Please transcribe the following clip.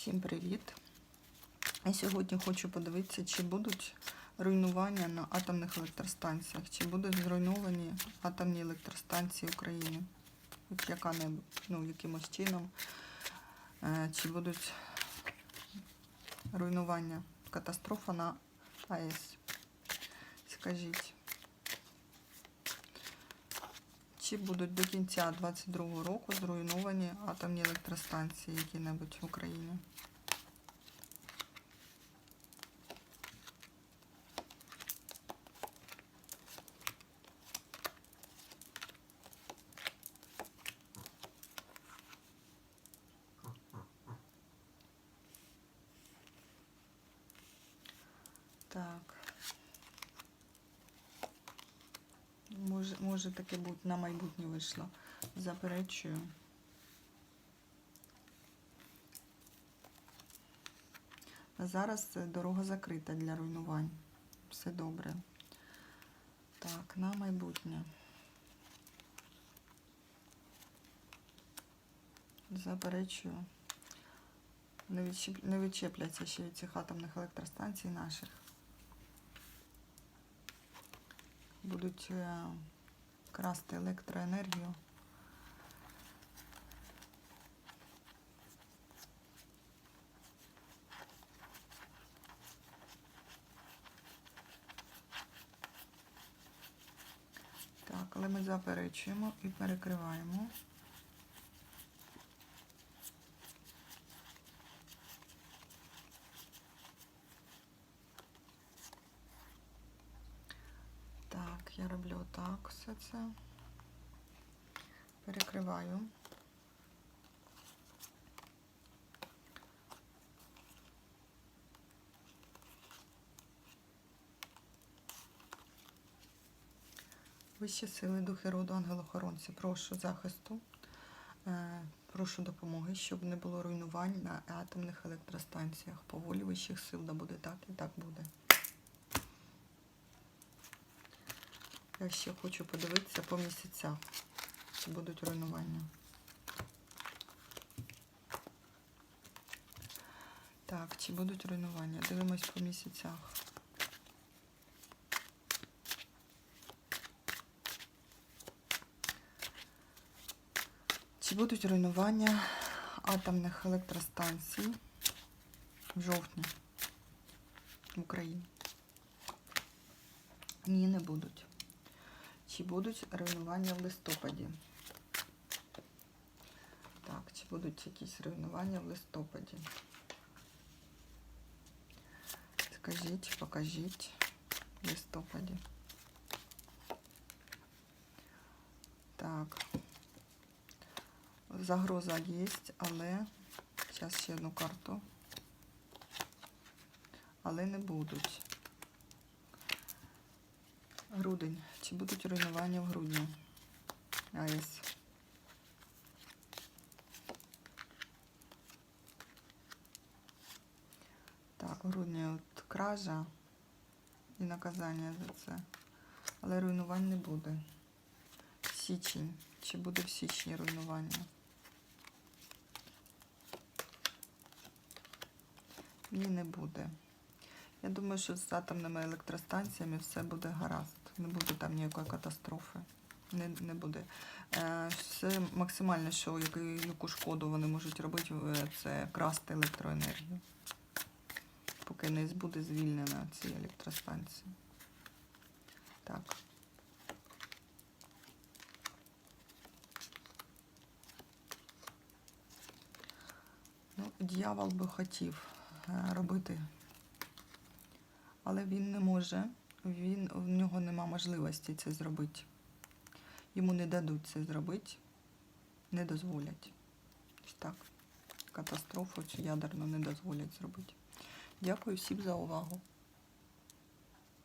Всім привіт! Я сьогодні хочу подивитися, чи будуть руйнування на атомних електростанціях, чи будуть зруйновані атомні електростанції України. От яка не ну, якимось чином, е, чи будуть руйнування, катастрофа на АЕС. Скажіть. Чи будуть до кінця 2022 року зруйновані атомні електростанції які-небудь в Україні? Так. Може, може таке бути на майбутнє вийшло. Заперечую. Зараз е, дорога закрита для руйнувань. Все добре. Так, на майбутнє. Заперечую. Не, відчепляться ще від цих атомних електростанцій наших. Будуть е, красти електроенергію. Так, але ми заперечуємо і перекриваємо. Так, я роблю отак все це. Перекриваю. Вищі сили, духи роду, ангелохоронці, прошу захисту, е, прошу допомоги, щоб не було руйнувань на атомних електростанціях. По волі вищих сил, да буде так і так буде. Я ще хочу подивитися по місяцях, чи будуть руйнування. Так, чи будуть руйнування? Дивимось по місяцях. Чи будуть руйнування атомних електростанцій в жовтні в Україні? Ні, не будуть. Чи будуть руйнування в листопаді? Так, чи будуть якісь руйнування в листопаді? Скажіть, покажіть в листопаді. Так. Загроза є, але зараз ще одну карту. Але не будуть. Грудень. Чи будуть руйнування в грудні? АЕС. Так, в грудні от кража і наказання за це. Але руйнувань не буде. Січень. Чи буде в січні руйнування? Ні, не буде. Я думаю, що з атомними електростанціями все буде гаразд. Не буде там ніякої катастрофи. Не, не буде. Е, все максимальне, що яку, яку шкоду вони можуть робити, е, це красти електроенергію. Поки не буде звільнена ці електростанції. Так. Ну, дьявол би хотів е, робити, але він не може. Він, в нього нема можливості це зробити. Йому не дадуть це зробити, не дозволять. Ось так. Катастрофу цю ядерну не дозволять зробити. Дякую всім за увагу.